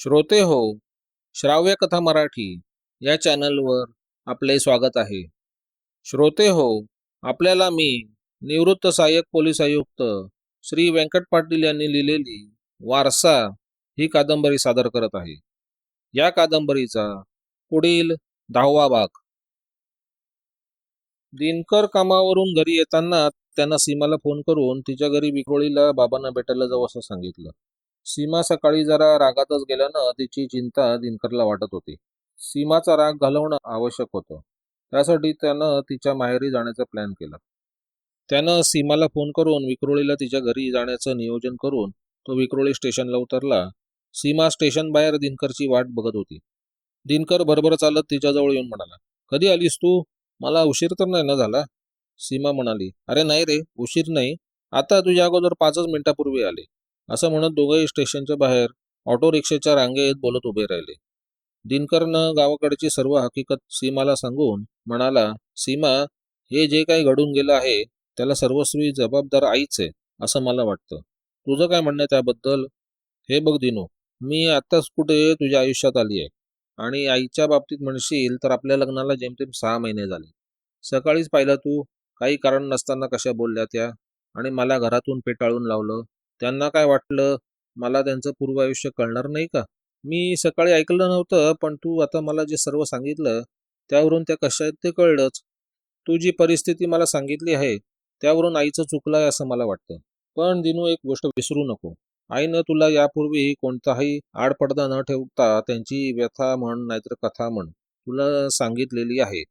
श्रोते हो श्राव्य कथा मराठी या चॅनलवर आपले स्वागत आहे. श्रोते हो आपल्याला मी निवृत्त सहाय्यक पोलीस आयुक्त श्री व्यंकट पाटील यांनी लिहिलेली वारसा ही कादंबरी सादर करत आहे. या कादंबरीचा पुढील दहावा भाग. दिनकर कामावरून घरी येताना त्यांना सीमाला फोन करून तिच्या घरी विक्रोळीला बाबांना भेटायला जाऊ असं सांगितलं. सीमा सकाळी जरा रागातच गेल्यानं तिची चिंता दिनकरला वाटत होती. सीमाचा राग घालवणं आवश्यक होतं. त्यासाठी त्यानं तिच्या माहेरी जाण्याचा प्लॅन केला. त्यानं सीमाला फोन करून विक्रोळीला तिच्या घरी जाण्याचं नियोजन करून तो विक्रोळी स्टेशनला उतरला. सीमा स्टेशन बाहेर दिनकरची वाट बघत होती. दिनकर भरभर चालत तिच्याजवळ येऊन म्हणाला कधी आलीस तू? मला उशीर तर नाही ना झाला? सीमा म्हणाली अरे नाही रे उशीर नाही. आता तुझ्या अगोदर पाचच मिनिटापूर्वी आले. असं म्हणत दोघंही स्टेशनच्या बाहेर ऑटो रिक्षेच्या रांगेत बोलत उभे राहिले. दिनकरनं गावाकडची सर्व हकीकत सीमाला सांगून म्हणाला सीमा हे जे काही घडून गेलं आहे त्याला सर्वस्वी जबाबदार आईच आहे असं मला वाटतं. तुझं काय म्हणणं आहे त्याबद्दल? हे बघ दिनू मी आत्ताच कुठे तुझ्या आयुष्यात आली आहे. आणि आईच्या बाबतीत म्हणशील तर आपल्या लग्नाला जेमतेम सहा महिने झाले. सकाळीच पाहिलं तू काही कारण नसताना कशा बोलल्या त्या? आणि मला घरातून पेटाळून लावलं. त्यांना काय वाटलं? मला त्यांचं पूर्व आयुष्य कळणार नाही का? मी सकाळी ऐकलं नव्हतं पण तू आता मला जे सर्व सांगितलं त्यावरून त्या कशा आहेत ते कळलंच. तू जी परिस्थिती मला सांगितली आहे त्यावरून आईचं चुकलं आहे असं मला वाटतं. पण दिनू एक गोष्ट विसरू नको. आईनं तुला यापूर्वी कोणताही आडपडदा न ठेवता त्यांची व्यथा म्हण नाहीतर कथा म्हण तुला सांगितलेली आहे.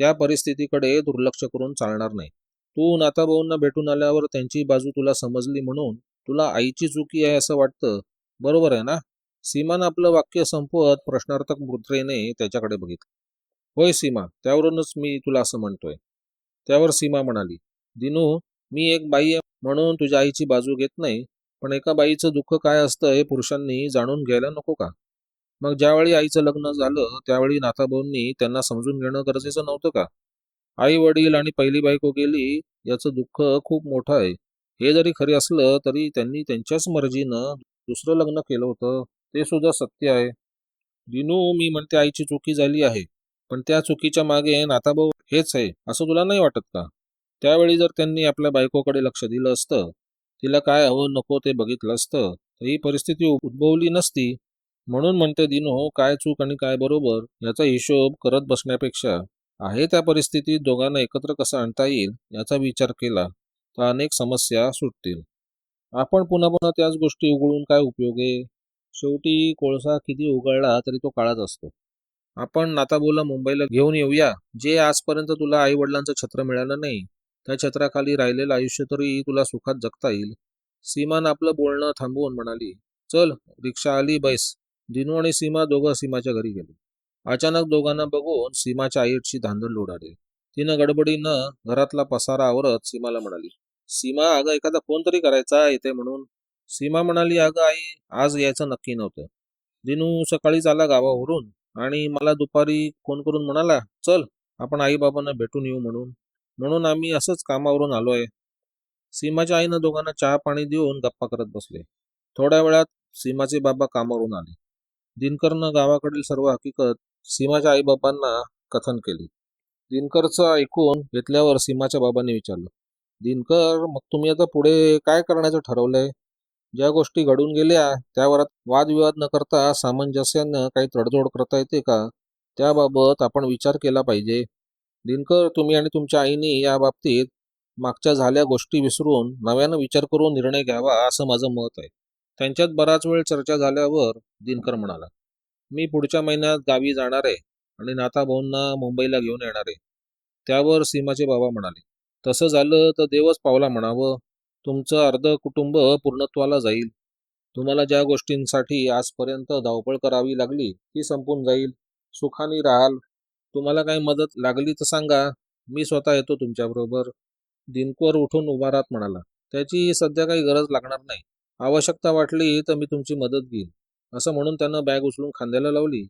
त्या परिस्थितीकडे दुर्लक्ष करून चालणार नाही. तू नाताभाऊंना भेटून आल्यावर त्यांची बाजू तुला समजली म्हणून तुला आईची चुकी आहे असं वाटतं? बरोबर आहे ना? सीमानं आपलं वाक्य संपवत प्रश्नार्थक मुद्रेने त्याच्याकडे बघितलं. होय सीमा त्यावरूनच मी तुला असं म्हणतोय. त्यावर सीमा म्हणाली दिनू मी एक बाई आहे म्हणून तुझ्या आईची बाजू घेत नाही पण एका बाईचं दुःख काय असतं हे पुरुषांनी जाणून घ्यायला नको का? मग ज्यावेळी आईचं लग्न झालं त्यावेळी नाथाभाऊंनी त्यांना समजून घेणं गरजेचं नव्हतं का? आई वडील आणि पहिली बायको गेली याचं दुःख खूप मोठं आहे. हे जरी खरे असलं तरी त्यांनी त्यांच्याच मर्जीनं दुसरं लग्न केलं होतं ते सुद्धा सत्य आहे. दिनू मी म्हणते आईची चुकी झाली आहे पण त्या चुकीच्या मागे नाताभाऊ हेच आहे असं तुला नाही वाटत का? त्यावेळी जर त्यांनी आपल्या बायकोकडे लक्ष दिलं असतं तिला काय हवं नको ते बघितलं असतं तर ही परिस्थिती उद्भवली नसती. म्हणून म्हणते दिनो काय चूक आणि काय बरोबर याचा हिशोब करत बसण्यापेक्षा आहे त्या परिस्थितीत दोघांना एकत्र कसं आणता येईल याचा विचार केला. तर अनेक समस्या सुटतील. आपण पुन्हा पुन्हा त्याच गोष्टी उघडून काय उपयोग आहे? शेवटी कोळसा किती उघडला तरी तो काळाच असतो. आपण नाताबोला मुंबईला घेऊन येऊया जे आजपर्यंत तुला आई वडिलांचं छत्र मिळालं नाही त्या छत्राखाली राहिलेलं आयुष्य तरी तुला सुखात जगता येईल. सीमान आपलं बोलणं थांबवून म्हणाली चल रिक्षा आली बैस. दिनू आणि सीमा दोघं सीमाच्या घरी गेले. अचानक दोघांना बघून सीमाच्या आईची धांदल लोडाली तिनं गडबडीनं घरातला पसारा आवरत सीमाला म्हणाली सीमा अगं एखादा फोन तरी करायचा येते म्हणून. सीमा म्हणाली अगं आई आज यायचं नक्की नव्हतं. दिनू सकाळीच आला गावावरून आणि मला दुपारी फोन करून म्हणाला चल आपण आई बाबांना भेटून येऊ म्हणून. म्हणून आम्ही असंच कामावरून आलोय. सीमाच्या आईनं दोघांना चहा पाणी देऊन गप्पा करत बसले. थोड्या वेळात सीमाचे बाबा कामावरून आले. दिनकरनं गावाकडील सर्व हकीकत सीमाच्या आईबाबांना कथन केली. दिनकरचं ऐकून घेतल्यावर सीमाच्या बाबांनी विचारलं दिनकर मग तुम्ही आता पुढे काय करण्याचं ठरवलंय? ज्या गोष्टी घडून गेल्या त्यावर वादविवाद न करता सामंजस्यानं काही तडजोड करता येते का? त्याबाबत आपण विचार केला पाहिजे. दिनकर तुम्ही आणि तुमच्या आईने या बाबतीत मागच्या झाल्या गोष्टी विसरून नव्यानं विचार करून निर्णय घ्यावा असं माझं मत आहे. त्यांच्यात बराच वेळ चर्चा झाल्यावर दिनकर म्हणाला मी पुढच्या महिन्यात गावी जाणार आहे आणि नाताभाऊंना मुंबईला घेऊन येणार आहे. त्यावर सीमाचे बाबा म्हणाले तसं झालं तर देवच पावला म्हणावं. तुमचं अर्ध कुटुंब पूर्णत्वाला जाईल. तुम्हाला ज्या गोष्टींसाठी आजपर्यंत धावपळ करावी लागली ती संपून जाईल. सुखाने राहाल. तुम्हाला काही मदत लागली तर सांगा. मी स्वतः येतो तुमच्याबरोबर. दिनकोर उठून उभा राहत म्हणाला. त्याची सध्या काही गरज लागणार नाही. आवश्यकता वाटली तर मी तुमची मदत घेईन. असं म्हणून त्यानं बॅग उचलून खांद्याला लावली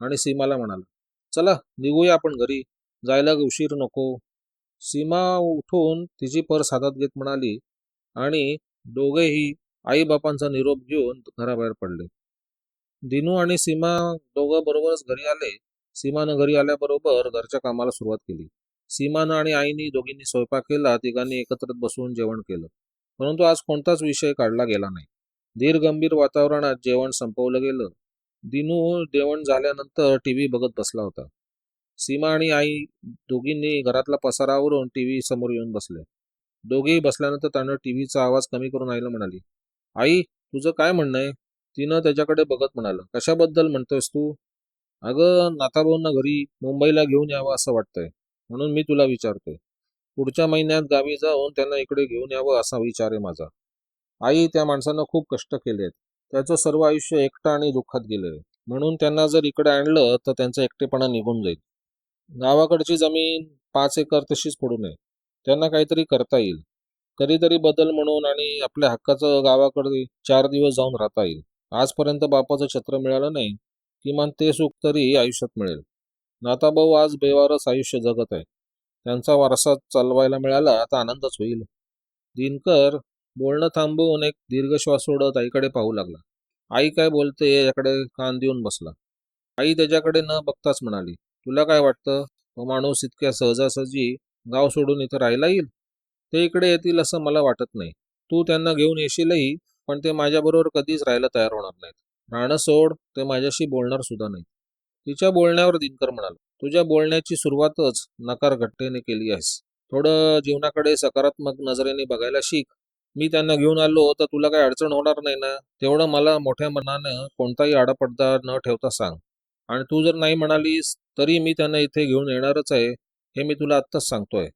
आणि सीमाला म्हणाला. चला निघूया आपण घरी. जायला उशीर नको. सीमा उठून तिची पर्स हातात घेत म्हणाली आणि दोघेही आईबापांचा निरोप घेऊन घराबाहेर पडले. दिनू आणि सीमा दोघं बरोबरच घरी आले. सीमानं घरी आल्याबरोबर घरच्या कामाला सुरुवात केली. सीमानं आणि आईनी दोघींनी स्वयंपाक केला तिघांनी एकत्र बसून जेवण केलं. परंतु आज कोणताच विषय काढला गेला नाही. दीर्गंभीर वातावरणात जेवण संपवलं गेलं. दिनू जेवण झाल्यानंतर टीव्ही बघत बसला होता. सीमा आणि आई दोघींनी घरातला पसारावरून टीव्ही समोर येऊन बसले. दोघेही बसल्यानंतर त्यानं टीव्हीचा आवाज कमी करून आईला म्हणाली आई तुझं काय म्हणणं आहे? तिनं त्याच्याकडे बघत म्हणालं कशाबद्दल म्हणतोयस तू? अगं नाताभाऊंना घरी मुंबईला घेऊन यावं असं वाटतंय म्हणून मी तुला विचारतोय. पुढच्या महिन्यात गावी जाऊन त्यांना इकडे घेऊन यावं असा विचार आहे माझा. आई त्या माणसानं खूप कष्ट केलेत त्याचं सर्व आयुष्य एकटं आणि दुःखात गेलंय. म्हणून त्यांना जर इकडे आणलं तर त्यांचा एकटेपणा निघून जाईल. गावाकडची जमीन पाच एकर तशीच पडू नये. त्यांना काहीतरी करता येईल. कधीतरी बदल म्हणून आणि आपल्या हक्काचं गावाकडे चार दिवस जाऊन राहता येईल. आजपर्यंत बापाचं छत्र मिळालं नाही. किमान ते सुख तरी आयुष्यात मिळेल. नाताभाऊ आज बेवारस आयुष्य जगत आहे. त्यांचा वारसा चालवायला मिळाला तर आनंदच होईल. दिनकर बोलणं थांबवून एक दीर्घ श्वास सोडत आईकडे पाहू लागला. आई काय बोलते याकडे कान देऊन बसला. आई त्याच्याकडे न बघताच म्हणाली तुला काय वाटतं? तो माणूस इतक्या सहजासहजी गाव सोडून इथं राहायला येईल? ते इकडे येतील असं मला वाटत नाही. तू त्यांना घेऊन येशीलही पण ते माझ्याबरोबर कधीच राहायला तयार होणार नाहीत. राहणं सोड ते माझ्याशी बोलणार सुद्धा नाही तिच्या बोलण्यावर दिनकर म्हणाला तुझ्या बोलण्याची सुरुवातच नकार घट्टेने केली आहेस. थोडं जीवनाकडे सकारात्मक नजरेने बघायला शिक. मी त्यांना घेऊन आलो तर तुला काही अडचण होणार नाही ना? तेवढं मला मोठ्या मनानं कोणताही आडापडदा न ठेवता सांग. आणि तू जर नाही म्हणालीस तरी मी त्यांना इथे घेऊन येणारच आहे हे मी तुला आत्ताच सांगतोय.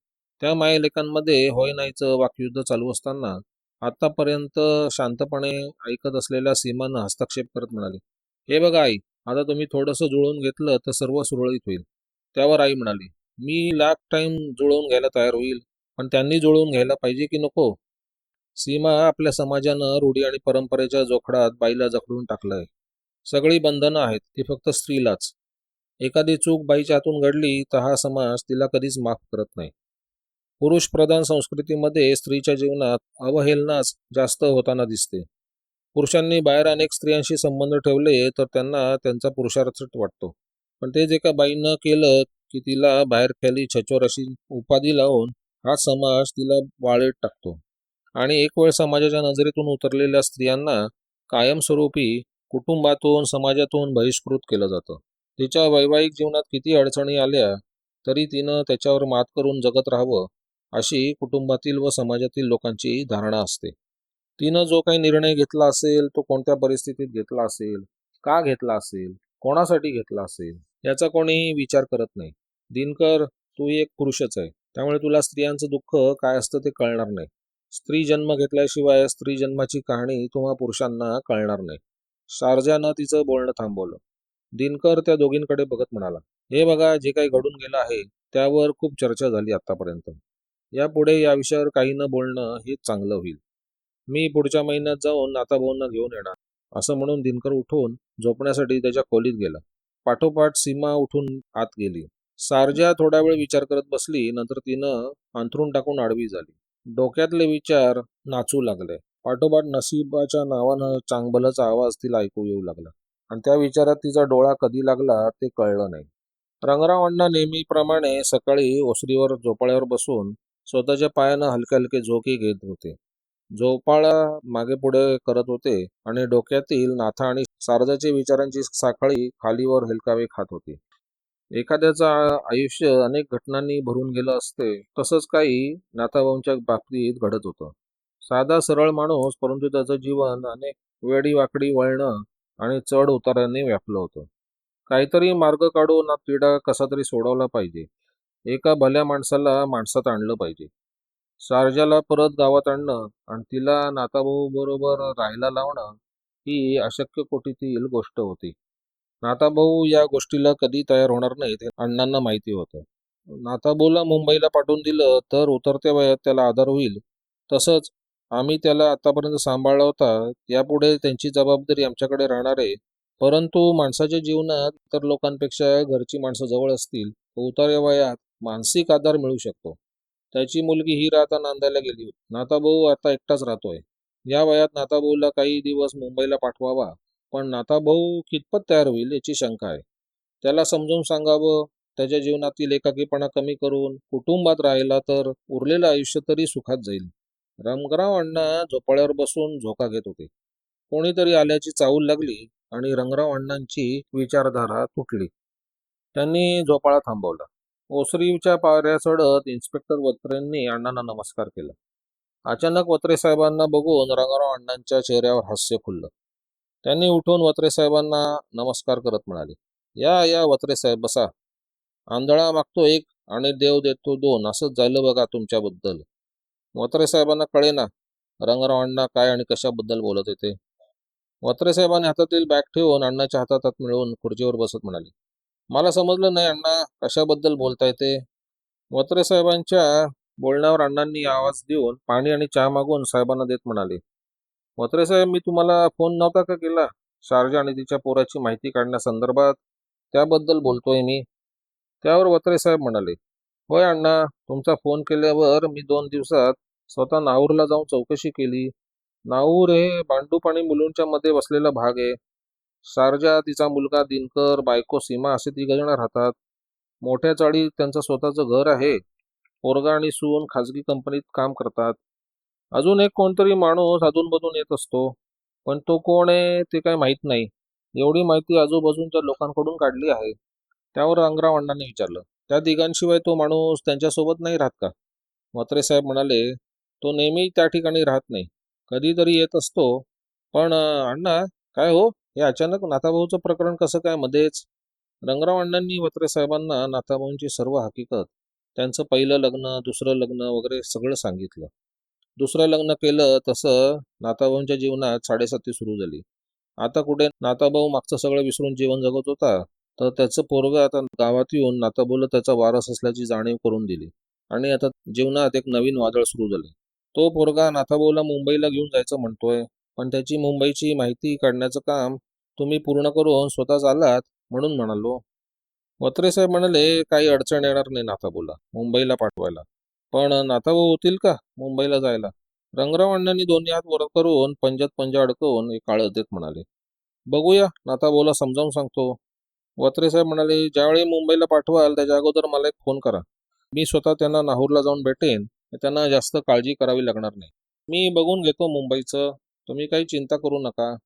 त्या मायलेखांमध्ये होय नाहीचं वाकयुद्ध चालू असताना आतापर्यंत शांतपणे ऐकत असलेल्या सीमानं हस्तक्षेप करत म्हणाले हे बघा आई आता तुम्ही थोडंसं जुळवून घेतलं तर सर्व सुरळीत होईल. त्यावर आई म्हणाली मी लाख टाईम जुळवून घ्यायला तयार होईल पण त्यांनी जुळवून घ्यायला पाहिजे की नको? सीमा आपल्या समाजानं रूढी आणि परंपरेच्या जोखडात बाईला जखडून टाकलंय. सगळी बंधनं आहेत ती फक्त स्त्रीलाच. एखादी चूक बाईच्या हातून घडली तर हा समाज तिला कधीच माफ करत नाही. पुरुष प्रधान संस्कृतीमध्ये स्त्रीच्या जीवनात अवहेलनाच जास्त होताना दिसते. पुरुषांनी बाहेर अनेक स्त्रियांशी संबंध ठेवले तर त्यांना त्यांचा पुरुषार्थ वाटतो. पण ते जे का बाईनं केलं की तिला बाहेर खाली छचोर अशी उपाधी लावून हा समाज तिला वाळीत टाकतो. आणि एक वेळ समाजाच्या नजरेतून उतरलेल्या स्त्रियांना कायमस्वरूपी कुटुंबातून समाजातून बहिष्कृत केलं जातं. तिच्या वैवाहिक जीवनात किती अडचणी आल्या तरी तिनं त्याच्यावर मात करून जगत राहावं अशी कुटुंबातील व समाजातील लोकांची धारणा असते. तिनं जो काही निर्णय घेतला असेल तो कोणत्या परिस्थितीत घेतला असेल का घेतला असेल कोणासाठी घेतला असेल याचा कोणी विचार करत नाही. दिनकर तू एक पुरुषच आहे त्यामुळे तुला स्त्रियांचं दुःख काय असतं ते कळणार नाही. स्त्री जन्म घेतल्याशिवाय स्त्री जन्माची कहाणी तुम्हा पुरुषांना कळणार नाही. शारजानं तिचं बोलणं थांबवलं. दिनकर त्या दोघींकडे बघत म्हणाला हे बघा जे काही घडून गेलं आहे त्यावर खूप चर्चा झाली आतापर्यंत. यापुढे या विषयावर काही न बोलणं हे चांगलं होईल. मी पुढच्या महिन्यात जाऊन नाताभाऊंना घेऊन येणार. असं म्हणून दिनकर उठून झोपण्यासाठी त्याच्या खोलीत गेला. पाठोपाठ सीमा उठून आत गेली. सारजा थोडा वेळ विचार करत बसली नंतर तिनं अंथरून टाकून आडवी झाली. डोक्यातले विचार नाचू लागले. पाठोपाठ नशिबाच्या नावानं चांगभलचा आवाज तिला ऐकू येऊ लागला. आणि त्या विचारात तिचा डोळा कधी लागला ते कळलं नाही. रंगराव अण्णा नेहमीप्रमाणे सकाळी ओसरीवर झोपाळ्यावर बसून स्वतःच्या पायानं हलके हलके झोके घेत होते. झोपाळा मागे पुढे करत होते आणि डोक्यातील नाथा आणि सारजाचे विचारांची साखळी खालीवर हेलकावे खात होती. एखाद्याचं आयुष्य अनेक घटनांनी भरून गेलं असते तसंच काही नाथाभाऊंच्या बाबतीत घडत होतं. साधा सरळ माणूस परंतु त्याचं जीवन अनेक वेडी वाकडी वळणं आणि चढ उतारांनी व्यापलं होतं. काहीतरी मार्ग काढून तिढा कसा तरी सोडवला पाहिजे. एका भल्या माणसाला माणसात आणलं पाहिजे. शारजाला परत गावात आणणं आणि तिला नाताभाऊ बरोबर राहायला लावणं ही अशक्य कोटीतील गोष्ट होती. नाताभाऊ या गोष्टीला कधी तयार होणार नाहीत हे अण्णांना माहिती होतं. नाताभाऊला मुंबईला पाठवून दिलं तर उतरत्या वयात त्याला आधार होईल. तसंच आम्ही त्याला आतापर्यंत सांभाळला होता. यापुढे त्यांची जबाबदारी आमच्याकडे राहणार आहे. परंतु माणसाच्या जीवनात इतर लोकांपेक्षा घरची माणसं जवळ असतील. तर उतार्या वयात मानसिक आधार मिळू शकतो. त्याची मुलगी ही राहता नांदायला गेली होती. नाताभाऊ आता एकटाच राहतोय. या वयात नाताभाऊला काही दिवस मुंबईला पाठवावा. पण नाताभाऊ कितपत तयार होईल याची शंका आहे. त्याला समजून सांगावं. त्याच्या जीवनातील एकाकीपणा कमी करून कुटुंबात राहिला तर उरलेलं आयुष्य तरी सुखात जाईल. रंगराव अण्णा झोपाळ्यावर बसून झोका घेत होते. कोणीतरी आल्याची चाहूल लागली आणि रंगराव अण्णांची विचारधारा तुटली. त्यांनी झोपाळा थांबवला. ओसरीच्या पायऱ्या चढत इन्स्पेक्टर वत्रेंनी अण्णांना नमस्कार केला. अचानक वत्रे साहेबांना बघून रंगराव अण्णांच्या चेहऱ्यावर हास्य खुललं त्यांनी उठून वत्रे साहेबांना नमस्कार करत म्हणाले या या वत्रे साहेब बसा. आंधळा मागतो एक आणि देव देतो दोन असंच झालं बघा तुमच्याबद्दल. म्हात्रे साहेबांना कळेना रंगराव अण्णा काय आणि कशाबद्दल बोलत होते. वत्रे साहेबांनी हातातील बॅग ठेवून अण्णाच्या हातात हात मिळवून खुर्चीवर बसत म्हणाले. मला समजलं नाही अण्णा कशाबद्दल बोलताय ते. वत्रे साहेबांच्या बोलण्यावर अण्णांनी आवाज देऊन पाणी आणि चहा मागून साहेबांना देत म्हणाले. वत्रे साहेब मी तुम्हाला फोन नव्हता का केला? शारजा आणि तिच्या पोराची माहिती काढण्यासंदर्भात त्याबद्दल बोलतोय मी. त्यावर वत्रे साहेब म्हणाले होय अण्णा तुमचा फोन केल्यावर मी दोन दिवसात स्वतः नाहूरला जाऊन चौकशी केली. नाहूर हे भांडूप आणि मुलुंडच्या मध्ये बसलेला भाग आहे. शारजा तिचा मुलगा दिनकर बायको सीमा असे तिघजण राहतात. मोठ्या चाळी त्यांचं स्वतःचं घर आहे. पोरगा आणि सून खाजगी कंपनीत काम करतात. अजून एक कोणतरी माणूस अधूनमधून येत असतो. पण तो कोण आहे ते काय माहीत नाही. एवढी माहिती आजूबाजूच्या लोकांकडून काढली आहे. त्यावर रंगराव अण्णांनी विचारलं. त्या तिघांशिवाय तो माणूस त्यांच्यासोबत नाही राहत का? म्हात्रे साहेब म्हणाले तो नेहमी त्या ठिकाणी राहत नाही. कधीतरी येत असतो. पण अण्णा काय हो? हे अचानक नाथाभाऊचं प्रकरण कसं काय मध्येच? रंगराव अण्णांनी म्हात्रे साहेबांना नाथाभाऊंची सर्व हकीकत त्यांचं पहिलं लग्न दुसरं लग्न वगैरे सगळं सांगितलं. दुसरं लग्न केलं तसं नाताभाऊंच्या जीवनात साडेसाती सुरू झाली. आता कुठे नाताभाऊ मागचं सगळं विसरून जीवन जगत होता? तर त्याचं पोरग आता गावात येऊन नाताबोल त्याचा वारस असल्याची जाणीव करून दिली. आणि आता जीवनात एक नवीन वादळ सुरू झाले. तो पोरगा नाथाबोला मुंबईला घेऊन जायचं म्हणतोय पण त्याची मुंबईची माहिती काढण्याचं काम तुम्ही पूर्ण करून स्वतःच आलात म्हणून म्हणालो. वत्रे साहेब म्हणाले काही अडचण येणार नाही नाथाबोला मुंबईला पाठवायला. पण नाथाभाऊ होतील का मुंबईला जायला? रंगराव अण्णांनी दोन्ही हात वर करून पंजात पंजा अडकवून एक काळ देत म्हणाले. बघूया नाथाबोला समजावून सांगतो. वत्रे साहेब म्हणाले ज्यावेळी मुंबईला पाठवाल त्याच्या अगोदर मला एक फोन करा. मी स्वतः त्यांना नाहूरला जाऊन भेटेन त्यांना जास्त काळजी करावी लागणार नाही. मी बघून घेतो मुंबईचं. तुम्ही काही चिंता करू नका.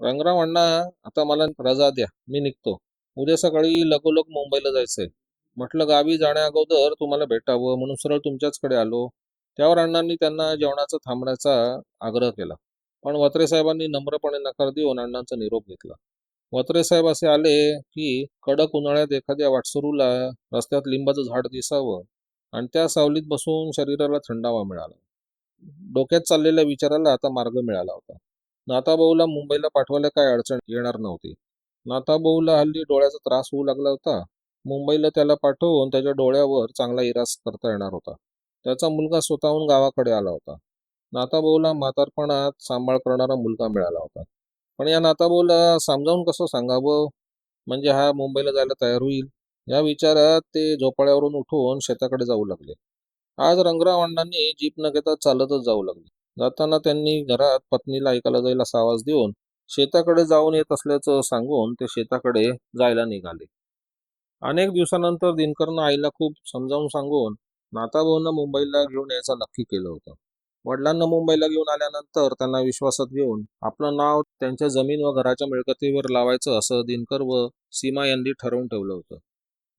रंगराव अण्णा आता मला रजा द्या. मी निघतो. उद्या सकाळी लगोलग मुंबईला जायचंय. म्हटलं गावी जाण्या अगोदर तुम्हाला भेटावं. म्हणून सरळ तुमच्याचकडे आलो. त्यावर अण्णांनी त्यांना जेवणाचं थांबण्याचा आग्रह केला. पण वत्रे साहेबांनी नम्रपणे नकार देऊन अण्णांचा निरोप घेतला. वत्रे साहेब असे आले की कडक उन्हाळ्यात एखाद्या वाटसरूला रस्त्यात लिंबाचं झाड दिसावं आणि त्या सावलीत बसून शरीराला थंडावा मिळाला. डोक्यात चाललेल्या विचाराला आता मार्ग मिळाला होता. नाताभाऊला मुंबईला पाठवायला काय अडचण येणार नव्हती. नाताभाऊला हल्ली डोळ्याचा त्रास होऊ लागला होता. मुंबईला त्याला पाठवून त्याच्या डोळ्यावर चांगला इरास करता येणार होता. त्याचा मुलगा स्वतःहून गावाकडे आला होता. नाताभाऊला म्हातारपणात सांभाळ करणारा मुलगा मिळाला होता. पण या नाताभाऊला समजावून कसं सांगावं? म्हणजे हा मुंबईला जायला तयार होईल? या विचारात ते झोपाळ्यावरून उठून शेताकडे जाऊ लागले. आज रंगराव अण्णांनी जीप न घेता चालतच जाऊ लागले. जाताना त्यांनी घरात पत्नीला ऐकायला जाईल असा आवाज देऊन शेताकडे जाऊन येत असल्याचं सांगून ते शेताकडे जायला निघाले. अनेक दिवसानंतर दिनकरनं आईला खूप समजावून सांगून नाताभाऊंना मुंबईला घेऊन यायचं नक्की केलं होतं. वडिलांना मुंबईला घेऊन आल्यानंतर त्यांना विश्वासात घेऊन आपलं नाव त्यांच्या जमीन व घराच्या मिळकतीवर लावायचं असं दिनकर व सीमा यांनी ठरवून ठेवलं होतं.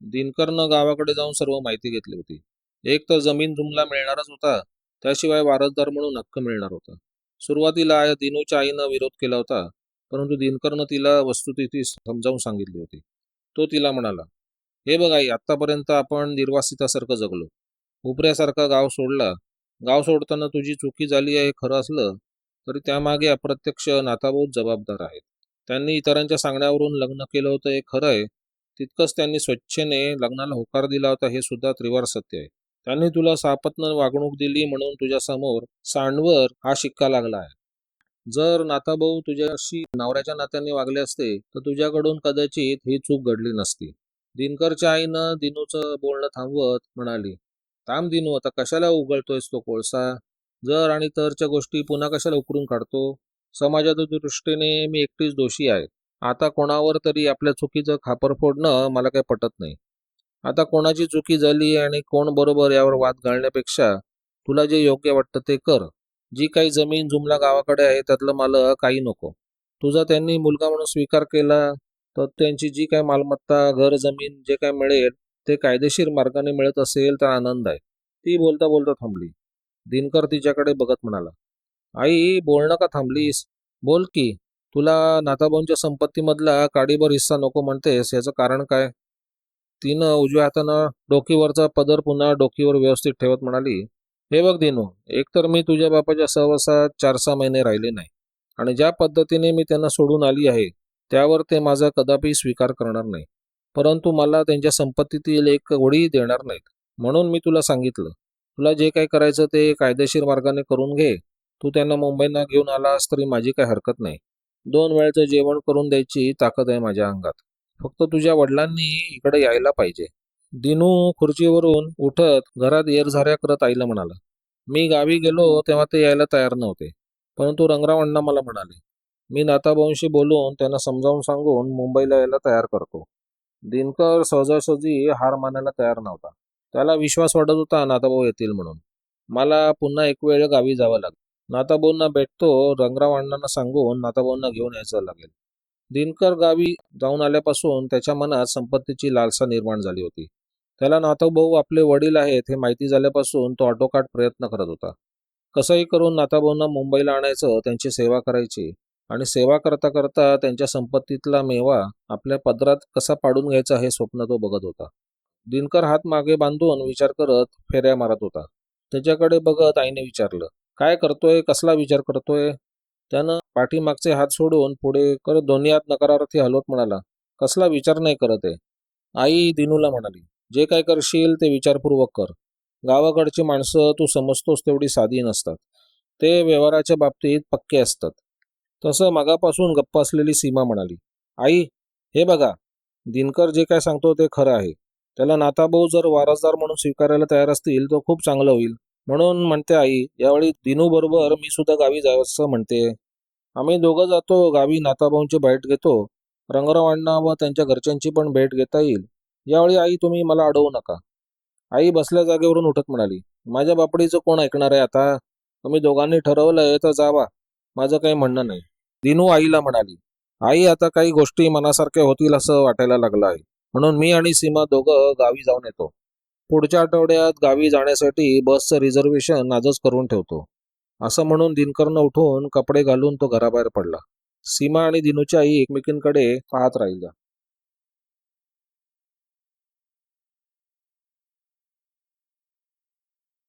दिनकरनं गावाकडे जाऊन सर्व माहिती घेतली होती. एक तर जमीन धुमला मिळणारच होता त्याशिवाय वारसदार म्हणून हक्क मिळणार होता. सुरुवातीला दिनूच्या आईनं विरोध केला होता परंतु दिनकरनं तिला वस्तुस्थिती समजावून सांगितली होती. तो तिला म्हणाला हे बघाई आत्तापर्यंत आतापर्यंत आपण निर्वासितासारखं जगलो. उपऱ्यासारखा गाव सोडला गाव सोडताना तुझी चुकी झाली आहे खरं असलं तरी त्यामागे अप्रत्यक्ष नाताबोध जबाबदार आहेत. त्यांनी इतरांच्या सांगण्यावरून लग्न केलं होतं हे खरं आहे. तितकंच त्यांनी स्वच्छेने लग्नाला होकार दिला होता हे सुद्धा त्रिवार सत्य आहे. त्यांनी तुला सापत्न वागणूक दिली म्हणून तुझ्या समोर सांडवर हा शिक्का लागला आहे. जर नाताभाऊ तुझ्याशी नवऱ्याच्या नात्याने वागले असते तर तुझ्याकडून कदाचित ही चूक घडली नसती. दिनकरच्या आईनं दिनूचं बोलणं थांबवत म्हणाली थांब दिनू आता कशाला उघडतोयस तो कोळसा? जर आणि तरच्या गोष्टी पुन्हा कशाला उकरून काढतो? समाजाच्या दृष्टीने मी एकटीच दोषी आहे. आता कोणावर तरी आपल्या चुकीचं खापर फोडणं मला काही पटत नाही. आता कोणाची चुकी झाली आणि कोण बरोबर यावर वाद घालण्यापेक्षा तुला जे योग्य वाटतं ते कर. जी काही जमीन जुमला गावाकडे आहे त्यातलं मला काही नको. तुझा त्यांनी मुलगा म्हणून स्वीकार केला तर त्यांची जी काही मालमत्ता घर जमीन जे काय मिळेल ते कायदेशीर मार्गाने मिळत असेल तर आनंद आहे. ती बोलता बोलता थांबली. दिनकर तिच्याकडे बघत म्हणाला आई बोलणं का थांबलीस. बोल की तुला नाताभाऊंच्या संपत्तीमधला काडीभर हिस्सा नको म्हणतेस. याचं कारण काय? तिनं उजव्या हातानं डोकीवरचा पदर पुन्हा डोकीवर व्यवस्थित ठेवत म्हणाली हे बघ दिनू एकतर मी तुझ्या बापाच्या सहवासात चार सहा महिने राहिले नाही आणि ज्या पद्धतीने मी त्यांना सोडून आली आहे त्यावर ते माझा कदापि स्वीकार करणार नाही. परंतु मला त्यांच्या संपत्तीतील एक ओळी देणार नाहीत. म्हणून मी तुला सांगितलं तुला जे काही करायचं ते कायदेशीर मार्गाने करून घे. तू त्यांना मुंबईला घेऊन आलास तरी माझी काही हरकत नाही. दोन वेळचं जेवण करून द्यायची ताकद आहे माझ्या अंगात. फक्त तुझ्या वडिलांनी इकडे यायला पाहिजे. दिनू खुर्चीवरून उठत घरात येरझाऱ्या करत आईला म्हणाला मी गावी गेलो तेव्हा ते यायला तयार नव्हते परंतु रंगराव अण्णा मला म्हणाले मी नाताभाऊंशी बोलून त्यांना समजावून सांगून मुंबईला यायला तयार करतो. दिनकर सहजासहजी हार मानायला तयार नव्हता. त्याला विश्वास वाटत होता नाताभाऊ येतील म्हणून. मला पुन्हा एक वेळ गावी जावं लागेल. नाताभाऊंना भेटतो रंगराव अण्णांना सांगून नाताभाऊंना घेऊन यायचं लागेल. दिनकर गावी जाऊन आल्यापासून त्याच्या मनात संपत्तीची लालसा निर्माण झाली होती. त्याला नाताभाऊ आपले वडील आहेत हे माहिती झाल्यापासून तो आटोकाट प्रयत्न करत होता. कसंही करून नाताभाऊंना मुंबईला आणायचं त्यांची सेवा करायची आणि सेवा करता करता त्यांच्या संपत्तीतला मेवा आपल्या पदरात कसा पाडून घ्यायचा हे स्वप्न तो बघत होता. दिनकर हात मागे बांधून विचार करत फेऱ्या मारत होता. त्याच्याकडे बघत आईने विचारलं काय करतोय? कसला विचार करतोय? त्यानं पाठीमागचे हात सोडून पुढे करत दोन्ही हात नकारार्थी हलवत म्हणाला कसला विचार नाही करत आहे आई दिनूला म्हणाली जे काय करशील ते विचारपूर्वक कर. गावाकडची माणसं तू समजतोस तेवढी साधी नसतात. ते व्यवहाराच्या बाबतीत पक्के असतात. तसं मगापासून गप्प असलेली सीमा म्हणाली आई हे बघा दिनकर जे काय सांगतो ते खरं आहे. त्याला नाताभाऊ जर वारसदार म्हणून स्वीकारायला तयार असतील तर खूप चांगलं होईल. म्हणून म्हणते आई यावेळी दिनूबरोबर मी सुद्धा गावी जायचं म्हणते. आम्ही दोघं जातो गावी नाताभाऊंची भेट घेतो. रंगरवांना व त्यांच्या घरच्यांची पण भेट घेता येईल. यावेळी आई तुम्ही मला अडवू नका. आई बसल्या जागेवरून उठत म्हणाली माझ्या बापडीचं कोण ऐकणार आहे आता? तुम्ही दोघांनी ठरवलंय तर जावा. माझं काही म्हणणं नाही. दिनू आईला म्हणाली आई आता काही गोष्टी मनासारख्या होतील असं वाटायला लागलं आहे. म्हणून मी आणि सीमा दोघं गावी जाऊन येतो. पुढच्या आठवड्यात गावी जाण्यासाठी बसचं रिझर्वेशन आजच करून ठेवतो. असं म्हणून दिनकरनं उठून कपडे घालून तो घराबाहेर पडला. सीमा आणि दिनूची आई एकमेकींकडे पाहत राहिल्या.